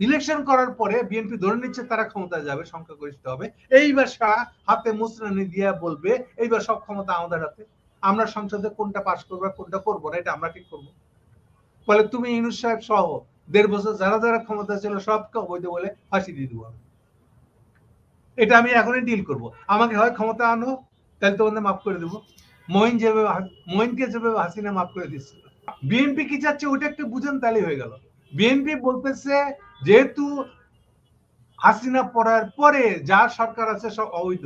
Election করার পরে BNP ধরে নিচ্ছে, তারা ক্ষমতায় যাবে, সংখ্যাগরিষ্ঠ হবে। এইবার হাতে মুসরানি দিয়ে বলবে, এইবার সব ক্ষমতা আমাদের হাতে। আমরা সংসদে কোনটা পাশ করব কোনটা করব না, এটা আমরা ঠিক করব। ফলে তুমি ইনুস সাহেব সহ দেড় বছর যারা যারা ক্ষমতা ছিল, সবকে অবৈধ বলে ফাঁসি দিয়ে দেবো এটা আমি এখনই ডিল করব। আমাকে হয় ক্ষমতা আনো, তাহলে তোমাদের মাফ করে দেবো। মহিন যেভাবে, মহিনকে যেভাবে হাসিনা মাফ করে দিচ্ছিল বিএনপি কি চাচ্ছে, ওইটা একটু বুঝেন তাহলে হয়ে গেল। বিএনপি বলতেছে যেহেতু হাসিনা পড়ার পরে যা সরকার আছে সব অবৈধ।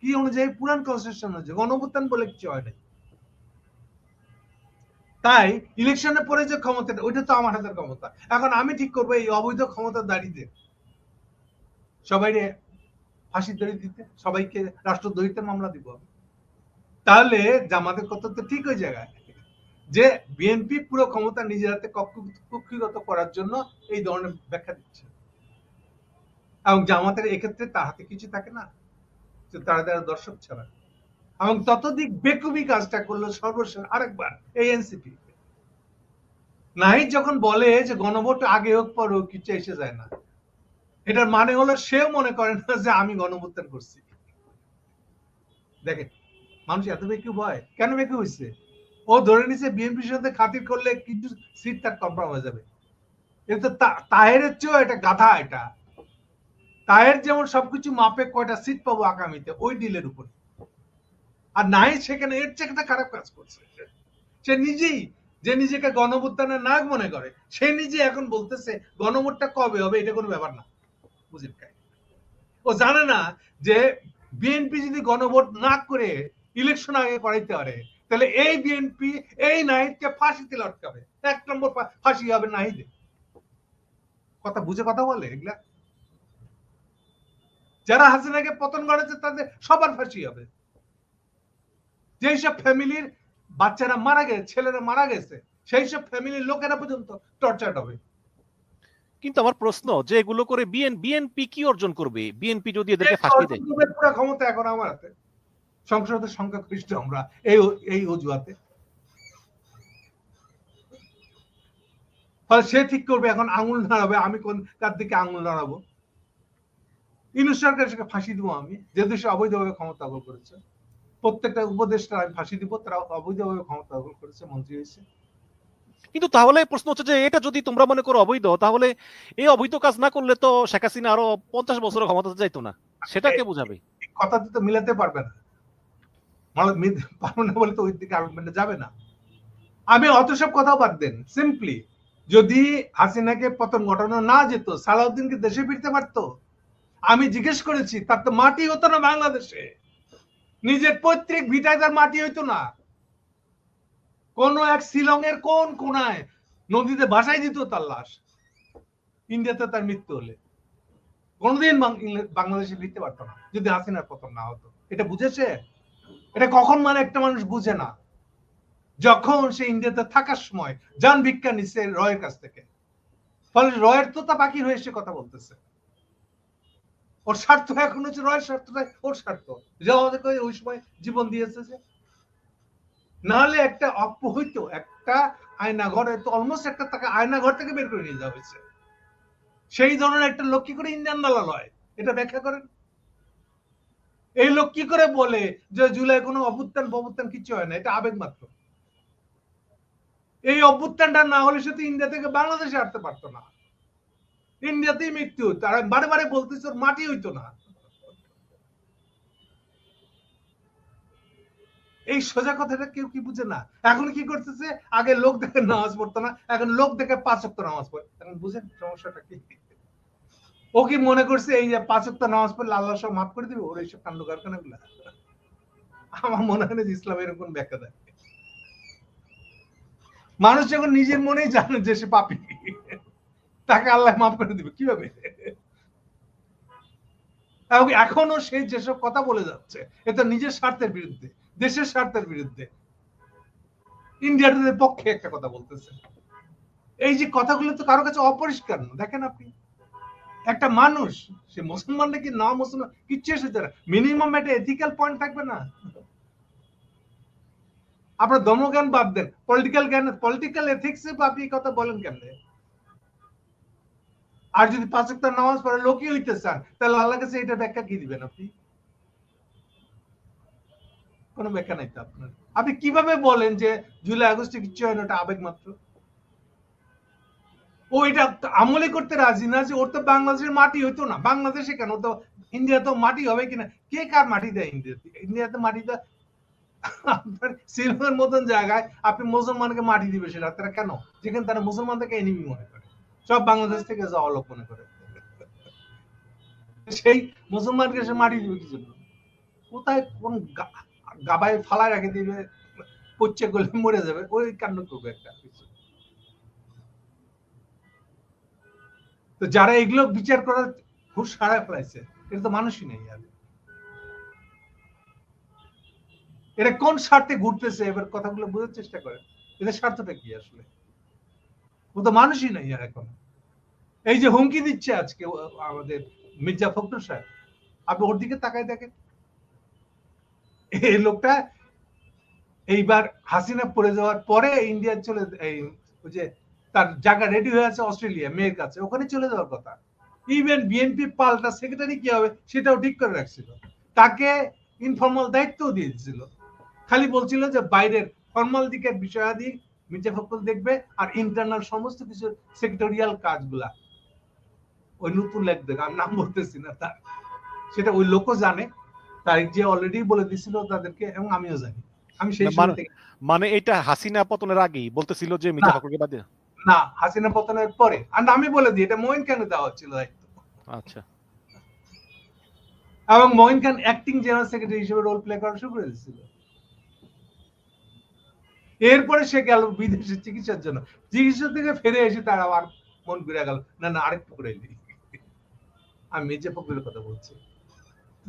কি অনুযায়ী? পুরান কনস্টিটিউশন অনুযায়ী। গণভুত্থান বলে কিছু হয় নাই। তাই ইলেকশনের পরে যে ক্ষমতাটা ওইটা তো আমার হাতের ক্ষমতা। এখন আমি ঠিক করব এই অবৈধ ক্ষমতা দাঁড়িয়ে সবাই ফাঁসি দড়ি দিতে, সবাইকে রাষ্ট্রদ্রোহিতার মামলা দিব। তাহলে জামাতের কথা তো ঠিক ওই জায়গায়। যে বিএনপি পুরো ক্ষমতা নিজের হাতে কক্ষিগত করার জন্য এই ধরনের ব্যাখ্যা দিচ্ছে। এবং জামাতের এক্ষেত্রে তার হাতে কিছু থাকে না, যে তারা তারা দর্শক ছাড়া। এবং ততদিক বেকুবি কাজটা করল সর্বশেষ আরেকবার, এই এনসিপি নাই যখন বলে যে গণভোট আগে হোক, পর হোক, কিছু এসে যায় না। এটার মানে হলো সেও মনে করে না যে আমি গণভোত্থান করছি। দেখেন, মানুষ এত বেশি ভয় কেন বেঁকে হয়েছে ও ধরে নিছে, বিএনপির সাথে খাতির করলে কিছু সিট তার কনফার্ম হয়ে যাবে। এটা তাহের চেয়েও এটা গাধা এটা। তাহের যেমন সবকিছু মাপে কয়টা সিট পাবো আগামীতে, ওই ডিলের উপরে। আর নাই সেখানে, এর চেয়ে একটা খারাপ কাজ করছে। সে নিজেই, যে নিজেকে গণভোত্থানের নায়ক মনে করে, সে নিজে এখন বলতেছে, গণভোটটা কবে হবে, এটা কোনো ব্যাপার না। বুঝেন ও জানে না যে, বিএনপি যদি গণভোট না করে ইলেকশন আগে করাইতে পারে তাহলে এই বিএনপি এই নাহিদকে ফাঁসিতে লটকাবে। এক নম্বর ফাঁসি হবে নাহিদে। কথা বুঝে কথা বলে এগুলা? যারা হাসিনাকে পতন করেছে তাদের সবার ফাঁসি হবে। যেই সব ফ্যামিলির বাচ্চারা মারা গেছে ছেলেরা মারা গেছে সেই সব ফ্যামিলির লোকেরা পর্যন্ত টর্চার হবে। কিন্তু আমার প্রশ্ন যে এগুলো করে বিএন বিএনপি কি অর্জন করবে? বিএনপি যদি এদেরকে ফাঁসি দেয়? পুরো ক্ষমতা এখন আমার হাতে। সংসদের সংখ্যা খ্রিস্ট আমরা এই এই অজুহাতে। ফলে সে ঠিক করবে এখন আঙুল নাড়াবে আমি কোন তার দিকে আঙুল নাড়াবো? ইনু সরকার সেটা ফাঁসি দিব আমি যে দেশে অবৈধভাবে ক্ষমতা দখল করেছে। প্রত্যেকটা উপদেশটা আমি ফাঁসি দিব তারা অবৈধভাবে ক্ষমতা দখল করেছে মন্ত্রী হয়েছে। কিন্তু তাহলে প্রশ্ন হচ্ছে যে এটা যদি তোমরা মনে করো অবৈধ তাহলে এই অবৈধ কাজ না করলে তো শেখ হাসিনা আরও পঞ্চাশ বছরের ক্ষমতা যাইতো না। সেটা কে বুঝাবে? কথা তো মিলাতে পারবে না। পারবে না বলে তো ওই দিকে আর্গুমেন্টে যাবে না। আমি অত সব বাদ দেন। সিম্পলি যদি হাসিনাকে না যেত, সালাউদ্দিনকে দেশে ফিরতে পারত? আমি জিজ্ঞেস করেছি, তার তো মাটি হতো না বাংলাদেশে। নিজের পৈতৃক ভিটায় তার মাটি হইতো না। কোন এক শিলং এর কোন কোনায় নদীতে ভাসাই দিত তার লাশ। ইন্ডিয়াতে তার মৃত্যু হলে। কোনদিন বাংলাদেশে ফিরতে পারতো না, যদি হাসিনার পতন না হতো। এটা বুঝেছে? এটা কখন মানে একটা মানুষ বুঝে না। যখন সে ইন্ডিয়াতে থাকার সময়, যান ভিক্ষা নিচ্ছে রয়ের কাছ থেকে। ফলে রয়ের তো তা বাকি হয়ে সে কথা বলতেছে। ওর স্বার্থ এখন হচ্ছে রয়ের স্বার্থটাই ওর স্বার্থ। যে আমাদের ওই সময় জীবন দিয়েছে যে। নাহলে একটা অপহৈত, একটা আয়না ঘরে তো অলমোস্ট একটা তাকে আয়না ঘর থেকে বের করে নিয়ে যাওয়া হয়েছে। সেই ধরনের একটা লোক কি করে ইন্ডিয়ান দালাল হয় এটা ব্যাখ্যা করেন? এই লোক কি করে বলে যে জুলাই কোনো অভ্যুত্থান অভ্যুত্থান কিছু হয় না? এটা আবেগ মাত্র। এই অভ্যুত্থানটা না হলে সে তো ইন্ডিয়া থেকে বাংলাদেশে আসতে পারতো না। ইন্ডিয়াতেই মৃত্যু তারা বারে বারে বলতেছে ওর মাটি হইতো না। এই সোজা কথাটা কেউ কি বুঝে না? এখন কি করতেছে? আগে লোক দেখে নামাজ পড়তো না, এখন লোক দেখে পাঁচ অক্ট নামাজ পড়ে। এখন বুঝেন সমস্যাটা কি? ও কি মনে করছে এই যে পাঁচ অক্ট নামাজ পড়লে আল্লাহ সব মাফ করে দিবে? ওর এইসব কাণ্ড কারখানা গুলা? আমার মনে হয় না ইসলাম এরকম ব্যাখ্যা দেয়। মানুষ যখন নিজের মনেই জানে যে সে পাপি, তাকে আল্লাহ মাফ করে দিবে। কীভাবে? এখনও সে যেসব কথা বলে যাচ্ছে এটা নিজের স্বার্থের বিরুদ্ধে, দেশের স্বার্থের বিরুদ্ধে। ইন্ডিয়ার পক্ষে একটা কথা বলতেছে। এই যে কথাগুলো তো কারও কাছে অপরিষ্কার না, দেখেন আপনি। একটা মানুষ, সে মুসলমান নাকি না মুসলমান, কিচ্ছু এসেছে মিনিমাম একটা এথিক্যাল পয়েন্ট থাকবে না। আপনার ধর্মজ্ঞান বাদ দেন। পলিটিক্যাল জ্ঞান পলিটিক্যাল এথিক্স আপনি কথা বলেন কেমনে আর যদি পাঁচ ওয়াক্ত নামাজ পড়ে লোকই হইতে চান, তাহলে আল্লাহ কাছে এটা ব্যাখ্যা কি দিবেন আপনি? কোনো ব্যাখ্যা নাই তো আপনার। আপনি কীভাবে বলেন যে জুলাই আগস্টে কিচ্ছু হয় না, ওটা আবেগ মাত্র? ও এটা আমলে করতে রাজি না যে ওর তো বাংলাদেশের মাটি হইতো না। বাংলাদেশে কেন? তো ইন্ডিয়া তো মাটি হবে কিনা? কে কার মাটি দেয় ইন্ডিয়াতে? ইন্ডিয়াতে মাটি দেয় আপনার মতন জায়গায় আপনি মুসলমানকে মাটি দিবে সেটা। তারা কেন? যেখানে তারা মুসলমানদেরকে এনিমি মনে করে। সব বাংলাদেশ থেকে যাওয়া লোক মনে করে। সেই মুসলমানকে সে মাটি দিবে কি জন্য? কোথায় কোন গাবায় ফালায় রেখে দিবে? পচ্ছে গলে মরে যাবে। ওই কাণ্ড করবে একটা। কিছু তো যারা এগুলো বিচার করার হুশ হারায় ফেলাইছে এটা তো মানুষই নেই আর। এটা কোন স্বার্থে ঘুরতেছে, এবার কথাগুলো বোঝার চেষ্টা করেন। এদের স্বার্থটা কি আসলে? ও তো মানুষই নেই আর এখন। এই যে হুমকি দিচ্ছে আজকে আমাদের মির্জা ফখরুল সাহেব, আপনি ওর দিকে তাকায় দেখেন। এই লোকটা এইবার হাসিনা পড়ে যাওয়ার পরে ইন্ডিয়া চলে, এই যে তার জায়গা রেডি হয়ে আছে অস্ট্রেলিয়া মেয়ের কাছে। ওখানে চলে যাওয়ার কথা। ইভেন বিএনপি পাল্টা সেক্রেটারি কি হবে সেটাও ঠিক করে রাখছিল। তাকে ইনফর্মাল দায়িত্বও দিয়ে দিয়েছিল খালি বলছিল যে বাইরের ফর্মাল দিকের বিষয়াদি মির্জা ফখরুল দেখবে আর ইন্টারনাল সমস্ত কিছু সেক্রেটারিয়াল কাজগুলা। ওই নতুন লেখ দেখ আমি নাম বলতেছি না তার। সেটা ওই লোকও জানে। তারিখ যে অলরেডি বলে দিছিল তাদেরকে এবং আমিও জানি। আমি সেই মানে- মানে এটা হাসিনা পতনের আগেই বলতেছিল যে মির্জা। ফখরুলকে বাদ দিয়ে। না হাসিনা পতনের পরে। আর আমি বলে দিই এটা মহিন খানে দেওয়া হচ্ছিল দায়িত্ব? আচ্ছা। এবং Mohin Khan acting general secretary হিসেবে রোল প্লে করা শুরু করে দিয়েছিল। এরপরে সে গেল বিদেশে চিকিৎসার জন্য। চিকিৎসা থেকে ফিরে এসে তার আবার মন ঘুরে গেল না না আরেকটু করে দিই আমি মেজে ফকরের কথা বলছি।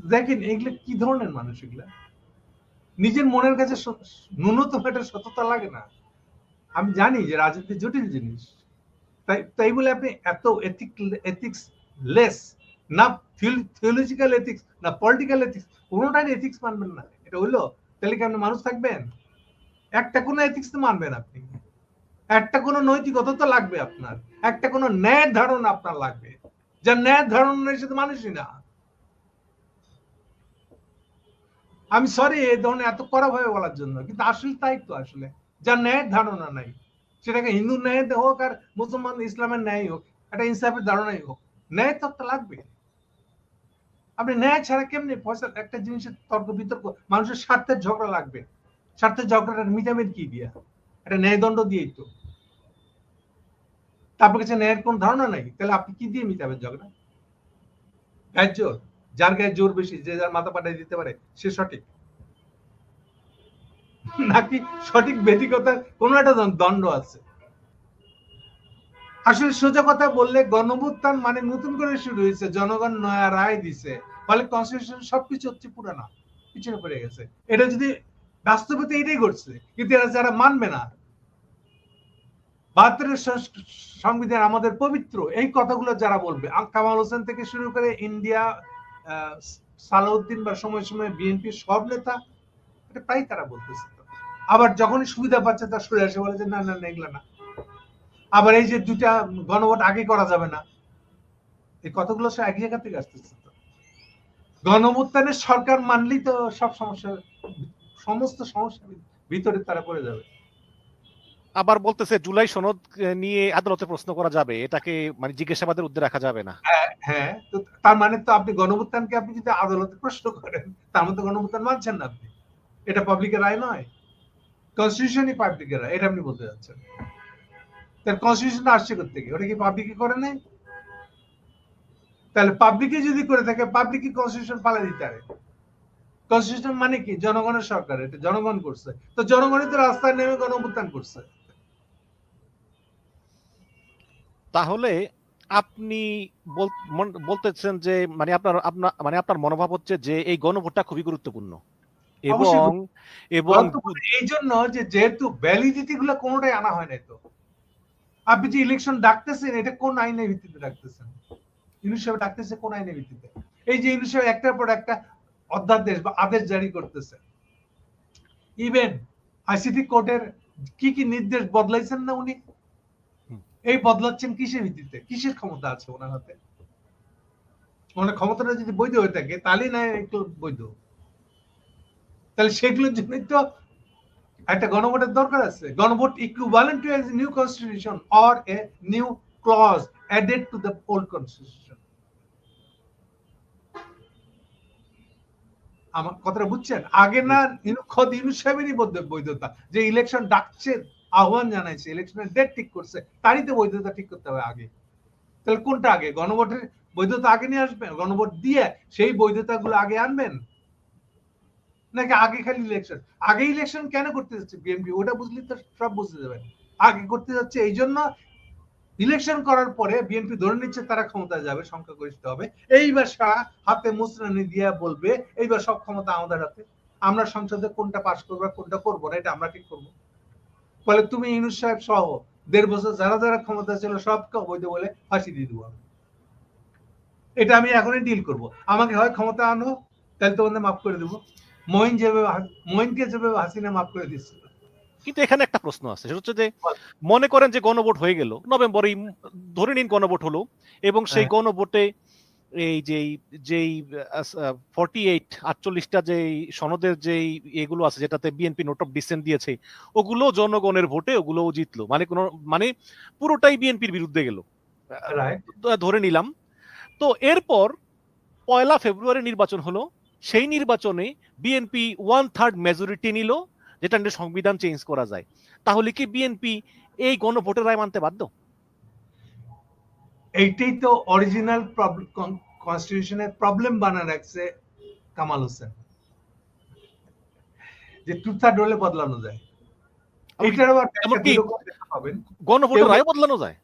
দেখেন এগুলো কি ধরনের মানুষ এগুলা? নিজের মনের কাছে ন্যূনতম একটা সততা লাগে না। আমি জানি যে রাজনীতি জটিল জিনিস। তাই তাই বলে আপনি এত এথিক এথিক্স লেস না থিওলজিক্যাল এথিক্স না পলিটিক্যাল এথিক্স কোনোটাই এথিক্স মানবেন না। এটা হইল তাহলে কি আপনি মানুষ থাকবেন? একটা কোনো এথিক্স তো মানবেন আপনি। একটা কোনো নৈতিকতা তো লাগবে আপনার। একটা কোনো ন্যায় ধারণা আপনার লাগবে। যা ন্যায় ধারণা নেই সে তো মানুষই না। আমি সরি এই ধরনের এত কড়া ভাবে বলার জন্য, কিন্তু আসলে তাই তো আসলে। যার ন্যায় ধারণা নাই। সেটাকে হিন্দু ন্যায় হোক আর মুসলমান ইসলামের ন্যায় হোক একটা ইনসাফের ধারণাই হোক, ন্যায় তো একটা লাগবে। আপনি ন্যায় ছাড়া কেমনি পয়সা, একটা জিনিসের তর্ক, বিতর্ক, মানুষের স্বার্থের ঝগড়া লাগবে? স্বার্থের ঝগড়াটা মিটাবেন কি দিয়া? একটা ন্যায়দণ্ড দিয়েই তো। তারপর কাছে ন্যায়ের কোন ধারণা নাই? তাহলে আপনি কি দিয়ে মিটাবেন ঝগড়া? গায়ের জোর যার গায়ে জোর বেশি, যে যার মাথা পাঠাই দিতে পারে, সে সঠিক। নাকি সঠিক বেদিকতার কোন একটা দণ্ড আছে আসলে সোজা কথা বললে গণভুত্থান মানে নতুন করে শুরু হয়েছে, জনগণ নয়া রায় দিছে, ফলে কনস্টিটিউশন সবকিছু হচ্ছে পুরানা, পিছনে পড়ে গেছে এটা যদি বাস্তবতা এটাই ঘটছে, কিন্তু এরা যারা মানবে না, বাহাত্তরের সংবিধান আমাদের পবিত্র, এই কথাগুলো যারা বলবে কামাল হোসেন থেকে শুরু করে ইন্ডিয়া সালাউদ্দিন বা সময় সময় বিএনপি সব নেতা, এটা প্রায় তারা বলতেছে। আবার যখনই সুবিধা পাচ্ছে তার সরে আসে বলে যে না না না এগুলো না। আবার এই যে দুটা গণভোট আগে করা যাবে না। এই কথাগুলো সে এক জায়গা থেকে আসতেছে তো। সরকার মানলেই তো সব সমস্যা সমস্ত সমস্যা ভিতরে তারা পড়ে যাবে। আবার বলতেছে জুলাই সনদ নিয়ে আদালতে প্রশ্ন করা যাবে। এটাকে মানে জিজ্ঞাসাবাদের উদ্দে রাখা যাবে না। হ্যাঁ তো তার মানে তো আপনি গণভোটানকে আপনি যদি আদালতে প্রশ্ন করেন তার মধ্যে গণভোটান মানছেন না আপনি। এটা পাবলিকের রায় নয়। কনস্টিটিউশনই এটা আপনি বলতে যাচ্ছেন। তার কনস্টিটিউশনটা আসছে করতে ওটা কি করে তাহলে পাবলিকে যদি করে থাকে কনস্টিটিউশন পালা দিতে পারে। কনস্টিটিউশন মানে কি? জনগণের সরকার, এটা জনগণ করছে। তো জনগণই তো রাস্তায় নেমে গণভোটান করছে। তাহলে আপনি বল- বলতেছেন যে মানে আপনার আপনার মানে আপনার মনোভাব হচ্ছে যে এই গণভোটটা খুবই গুরুত্বপূর্ণ। এবং এবং এই জন্য যে যেহেতু ভ্যালিডিটি গুলো কোনোটাই আনা হয় নাই তো। আপনি যে ইলেকশন ডাকতেছেন এটা কোন আইনের ভিত্তিতে ডাকতেছেন? ইউনিট সাহেব ডাকতেছে কোন আইনের ভিত্তিতে? এই যে ইউনিট সাহেব একটার পর একটা অধ্যাদেশ বা আদেশ জারি করতেছে। ইভেন আইসিটি কোর্টের কি কি নির্দেশ বদলাইছেন না উনি? এই বদলাচ্ছেন কিসের ভিত্তিতে? কিসের ক্ষমতা আছে ওনার হাতে? ওনার ক্ষমতাটা যদি বৈধ হয়ে থাকে তাহলে না এগুলো বৈধ। তাহলে সেগুলোর জন্যই তো একটা গণভোটের দরকার আছে। গণভোট equivalent to a new constitution or a new clause added to the old constitution আমার কথাটা বুঝছেন? আগে না খোদ ইউনুস সাহেবেরই বৈধতা। যে ইলেকশন ডাকছে, আহ্বান জানাইছে ইলেকশনের ডেট ঠিক করছে, তারই তো বৈধতা ঠিক করতে হবে আগে। তাহলে কোনটা আগে? গণভোটের বৈধতা আগে নিয়ে আসবেন? গণভোট দিয়ে সেই বৈধতা গুলো আগে আনবেন? নাকি আগে খালি ইলেকশন আগে ইলেকশন কেন করতে যাচ্ছে বিএনপি ওটা বুঝলি তো, সব বুঝতে যাবেন আগে করতে যাচ্ছে এই জন্য ইলেকশন করার পরে বিএনপি ধরে নিচ্ছে তারা ক্ষমতায় যাবে, সংখ্যাগরিষ্ঠ হবে। এইবার সা- হাতে মুসরানি দিয়ে বলবে, এইবার সব ক্ষমতা আমাদের হাতে। আমরা সংসদে কোনটা পাশ করব কোনটা করব না, এটা আমরা ঠিক করব। ফলে তুমি ইউনুস সাহেব সহ দেড় বছর যারা যারা ক্ষমতা ছিল সবকে অবৈধ বলে ফাঁসি দিয়ে দেবো এটা আমি এখনই ডিল করব। আমাকে হয় ক্ষমতা আনো, তাহলে তোমাদের মাফ করে দেবো। মহিন যেভাবে মহিনকে যেভাবে হাসিনা মাফ করে দিচ্ছিল কিন্তু এখানে একটা প্রশ্ন আছে সেটা হচ্ছে যে মনে করেন যে গণভোট হয়ে গেল নভেম্বরেই ধরে নিন গণভোট হলো এবং সেই হ্যাঁ। গণভোটে এই যেই যেই ফর্টি এইট আটচল্লিশটা যেই সনদের যেই এগুলো আছে যেটাতে বিএনপি নোট অফ ডিসেন্ট দিয়েছে ওগুলো জনগণের ভোটে ওগুলো জিতলো। মানে কোনো মানে পুরোটাই বিএনপির বিরুদ্ধে গেল। ধরে নিলাম। তো এরপর পয়লা ফেব্রুয়ারি নির্বাচন হলো সেই নির্বাচনে বিএনপি ওয়ান থার্ড মেজরিটি নিল যেটা নিয়ে সংবিধান চেঞ্জ করা যায়। তাহলে কি বিএনপি এই গণভোটের রায় মানতে বাধ্য? এইটাই তো অরিজিনাল কনস্টিটিউশনের প্রবলেম বানা রাখছে কামাল হোসেন। যে টু থার্ড হলে বদলানো যায়। এইটার আবার পাবেন। গণভোটের রায় বদলানো যায়?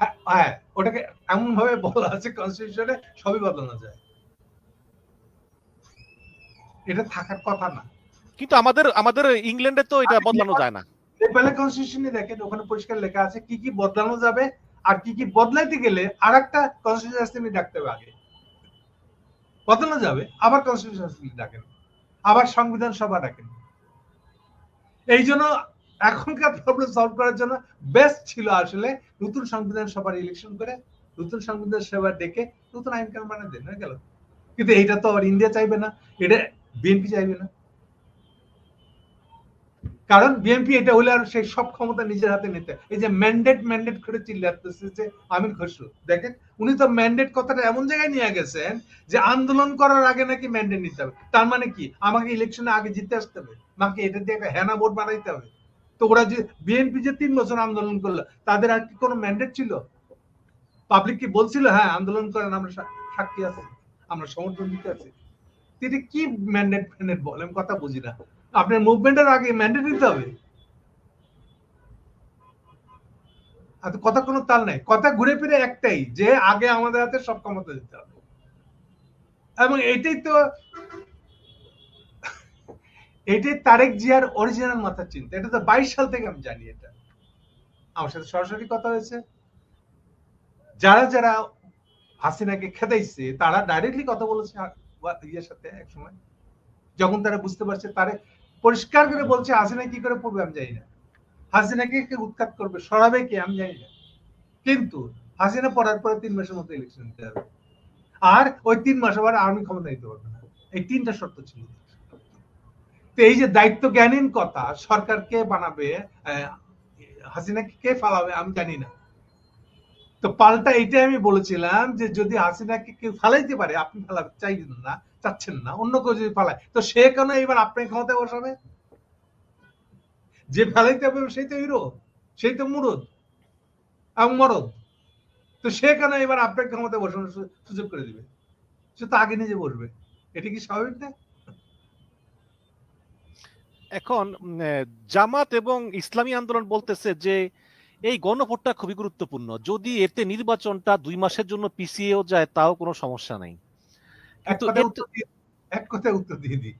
হ্যাঁ, হ্যাঁ ওটাকে এমন ভাবে বলা আছে কনস্টিটিউশনে সবই বদলানো যায়। এটা থাকার কথা না। কিন্তু আমাদের আমাদের ইংল্যান্ডে তো এটা বদলানো যায় না। কনস্টিটিউশনে দেখেন ওখানে পরিষ্কার লেখা আছে কি কি বদলানো যাবে আর কি কি বদলাইতে গেলে আর একটা কনস্টিটিউশন অ্যাসেম্বলি ডাকতে হবে আগে। বদলানো যাবে আবার কনস্টিটিউশন অ্যাসেম্বলি ডাকেন। আবার সংবিধান সভা ডাকেন। এই জন্য এখনকার প্রবলেম সলভ করার জন্য বেস্ট ছিল আসলে নতুন সংবিধান সভার ইলেকশন করে নতুন সংবিধান সভা ডেকে নতুন আইন কানুন বানিয়ে দেন হয়ে গেল। কিন্তু এইটা তো আর ইন্ডিয়া চাইবে না। এটা বিএনপি চাইবে না। কারণ বিএনপি এটা হলে আর সেই সব ক্ষমতা নিজের হাতে নিতে এই যে ম্যান্ডেট ম্যান্ডেট করে চিল্লাতেছে যে আমির খসরু দেখেন, উনি তো ম্যান্ডেট কথাটা এমন জায়গায় নিয়ে গেছেন যে আন্দোলন করার আগে নাকি ম্যান্ডেট নিতে হবে। তার মানে কি? আমাকে ইলেকশনে আগে জিতে আসতে হবে আমাকে এটা দিয়ে একটা হেনা ভোট বানাইতে হবে? তো ওরা যে বিএনপি যে তিন বছর আন্দোলন করল, তাদের আর কি কোনো ম্যান্ডেট ছিল? পাবলিক কি বলছিল হ্যাঁ আন্দোলন করেন, আমরা সাক্ষী আছি, আমরা সমর্থন দিতে আছি। তো এটা কি ম্যান্ডেট বলেন কথা বুঝি না। আপনার মুভমেন্টের আগে ম্যান্ডেট নিতে হবে। আর কথা কোনো তাল নাই। কথা ঘুরে ফিরে একটাই, যে আগে আমাদের হাতে সব ক্ষমতা দিতে হবে। এবং এটাই তো, এটাই তারেক জিয়ার অরিজিনাল মাথার চিন্তা। এটা তো বাইশ সাল থেকে আমি জানি এটা। আমার সাথে সরাসরি কথা হয়েছে। যারা যারা হাসিনাকে খেদাইছে, তারা ডাইরেক্টলি কথা বলেছে ইয়ের সাথে এক সময় যখন তারা বুঝতে পারছে তারে পরিষ্কার করে বলছে হাসিনা কি করে পড়বে আমি জানি না। হাসিনাকে কে উৎখাত করবে সরাবে কে আমি জানি না। কিন্তু হাসিনা পড়ার পরে তিন মাসের মধ্যে ইলেকশন দিতে হবে। আর ওই তিন মাস আবার আর্মি ক্ষমতা দিতে পারবে না। এই তিনটা শর্ত ছিল। তো এই যে দায়িত্ব জ্ঞানীন কথা সরকার কে বানাবে আহ, হাসিনাকে কে ফালাবে আমি জানি না। তো পাল্টা এইটাই আমি বলেছিলাম যে যদি হাসিনাকে কেউ ফালাইতে পারে, আপনি ফালাতে চাইছেন না, চাচ্ছেন না, অন্য কেউ যদি ফালায়, তো সে কেন এবার আপনার ক্ষমতায় বসাবে? যে ফেলাইতে হবে সেই তো হিরো সেই তো মুরদ, এবং মরদ। তো সে কেন এবার আপনার ক্ষমতায় বসানোর সুযোগ করে দিবে? সে তো আগে নিজে বসবে। এটা কি স্বাভাবিক না? এখন জামাত এবং ইসলামী আন্দোলন বলতেছে যে এই গণভোটটা খুবই গুরুত্বপূর্ণ। যদি এতে নির্বাচনটা দুই মাসের জন্য পিছিয়েও যায় তাও কোনো সমস্যা নাই। এক কিন্তু উত্তর দিয়ে এক কথায় উত্তর দিয়ে দিই।